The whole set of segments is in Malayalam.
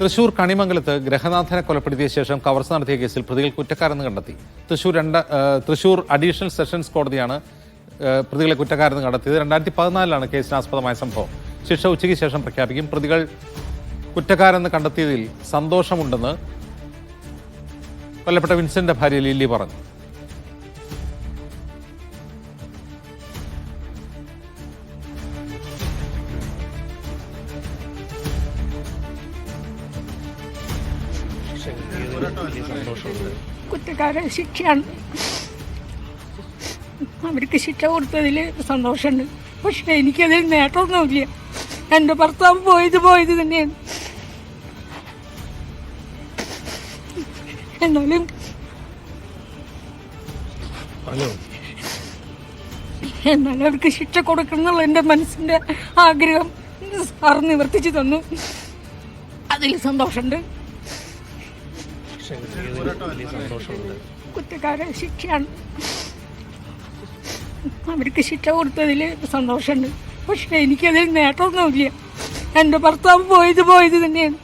തൃശൂർ കണിമംഗലത്ത് ഗ്രഹനാഥനെ കൊലപ്പെടുത്തിയ ശേഷം കവർച്ച നടത്തിയ കേസിൽ പ്രതികൾ കുറ്റക്കാരെന്ന് കണ്ടെത്തി. തൃശൂർ രണ്ട് തൃശൂർ അഡീഷണൽ സെഷൻസ് കോടതിയാണ് പ്രതികളെ കുറ്റക്കാരെന്ന് കണ്ടെത്തിയത്. രണ്ടായിരത്തി പതിനാലിലാണ് കേസിനാസ്പദമായ സംഭവം. ശിക്ഷ ഉച്ചയ്ക്ക് ശേഷം പ്രഖ്യാപിക്കും. പ്രതികൾ കുറ്റക്കാരെന്ന് കണ്ടെത്തിയതിൽ സന്തോഷമുണ്ടെന്ന് കൊല്ലപ്പെട്ട വിൻസെന്റിന്റെ ഭാര്യ ലില്ലി പറഞ്ഞു. കുറ്റക്കാരെ ശിക്ഷയാണ്. അവർക്ക് ശിക്ഷ കൊടുത്തതിൽ സന്തോഷമുണ്ട്. പക്ഷെ എനിക്കതിൽ നേട്ടമൊന്നുമില്ല. എന്റെ ഭർത്താവ് പോയത് പോയത് തന്നെയാണ്. എന്നാലും എന്നാലും അവർക്ക് ശിക്ഷ കൊടുക്കണം എന്നുള്ള എന്റെ മനസ്സിന്റെ ആഗ്രഹം സാർ നിവർത്തിച്ചു തന്നു. അതിൽ സന്തോഷമുണ്ട്. കുറ്റക്കാരെ ശിക്ഷയാണ്. അവർക്ക് ശിക്ഷ കൊടുത്തതിൽ സന്തോഷമുണ്ട്. പക്ഷെ എനിക്കതിൽ നേട്ടമൊന്നുമില്ല. എന്റെ ഭർത്താവ് പോയത് പോയത് തന്നെയാണ്.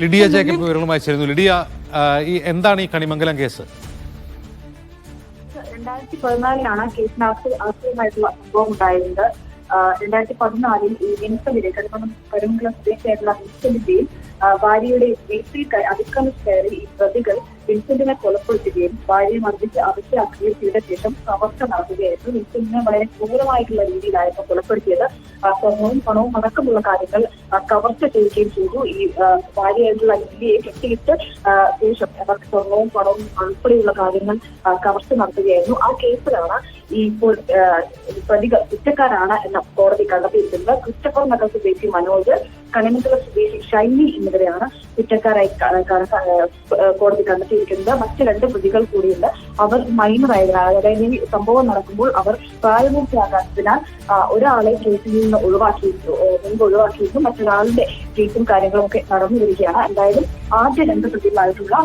ലിഡിയ ജേക്കബ് വിവരങ്ങളുമായി ചേരുന്നു. ലിഡിയ ഈ എന്താണ് ഈ കണിമംഗലം കേസ്? രണ്ടായിരത്തി പതിനാലിലാണ് കേസിന് ആസ്പ- ആസ്പദമായിട്ടുള്ള സംഭവം ഉണ്ടായിരുന്നത്. രണ്ടായിരത്തി പതിനാലിൽ ഈ വിൻസെന്റിനെ കരുമണം കരുമംഗലം സ്വദേശിയായിട്ടുള്ള വിൻസെന്റിന്റെയും ഭാര്യയുടെ വീട്ടിൽ അതിക്രമിച്ച് കയറി ഈ പ്രതികൾ വിൻസെന്റിനെ കൊലപ്പെടുത്തുകയും ഭാര്യയെ മർദ്ദിച്ച് അവശ്യമാക്കുകയും അഭ്യർത്ഥിയുടെ ശേഷം കവർച്ച നടത്തുകയായിരുന്നു. വിൻസെന്റിനെ വളരെ ക്രൂരമായിട്ടുള്ള രീതിയിലായിരുന്നു കൊലപ്പെടുത്തിയത്. സ്വർണവും പണവും അടക്കമുള്ള കാര്യങ്ങൾ കവർച്ച ചെയ്യുകയും ചെയ്തു. ഈ ഭാര്യയായിട്ടുള്ള ലില്ലിയെ കെട്ടിയിട്ട് ശേഷം അവർക്ക് സ്വർണവും പണവും ഉൾപ്പെടെയുള്ള കാര്യങ്ങൾ കവർച്ച നടത്തുകയായിരുന്നു. ആ കേസിലാണ് ഈ ഇപ്പോൾ പ്രതികൾ കുറ്റക്കാരാണ് എന്ന കോടതി കണ്ടെത്തിയിരിക്കുന്നത്. ക്രിസ്റ്റഫർ നഗർ സ്വദേശി മനോജ് കണിമംഗലം സ്വദേശി ഷൈനി എന്നിവരെയാണ് കുറ്റക്കാരായി കോടതി കണ്ടെത്തിയിരിക്കുന്നത്. മറ്റ് രണ്ട് പ്രതികൾ കൂടിയുണ്ട്. അവർ മൈനർ ആയതിനാൽ അതായത് ഈ സംഭവം നടക്കുമ്പോൾ അവർ പ്രായപൂർത്തിയാകാത്തതിനാൽ ഒരാളെ കേസിൽ നിന്ന് ഒഴിവാക്കിയിരുന്നു ഏ, മുൻപ് ഒഴിവാക്കിയിരുന്നു. മറ്റൊരാളുടെ കേസും കാര്യങ്ങളും ഒക്കെ നടന്നു വരികയാണ്. എന്തായാലും ആദ്യ രണ്ട് പ്രതികളായിട്ടുള്ള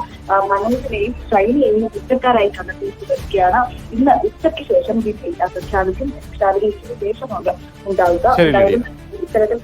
മനോജിനെയും ഷൈനിയെയും കുറ്റക്കാരായി കണ്ടെത്തിയിരിക്കുകയാണ് ഇന്ന് ഉച്ചയ്ക്ക് ശേഷം വിധി പ്രഖ്യാപിക്കും. പ്രഖ്യാപിച്ചതിന് ശേഷമാണ് ഉണ്ടാവുക. എന്തായാലും ഇത്തരത്തിൽ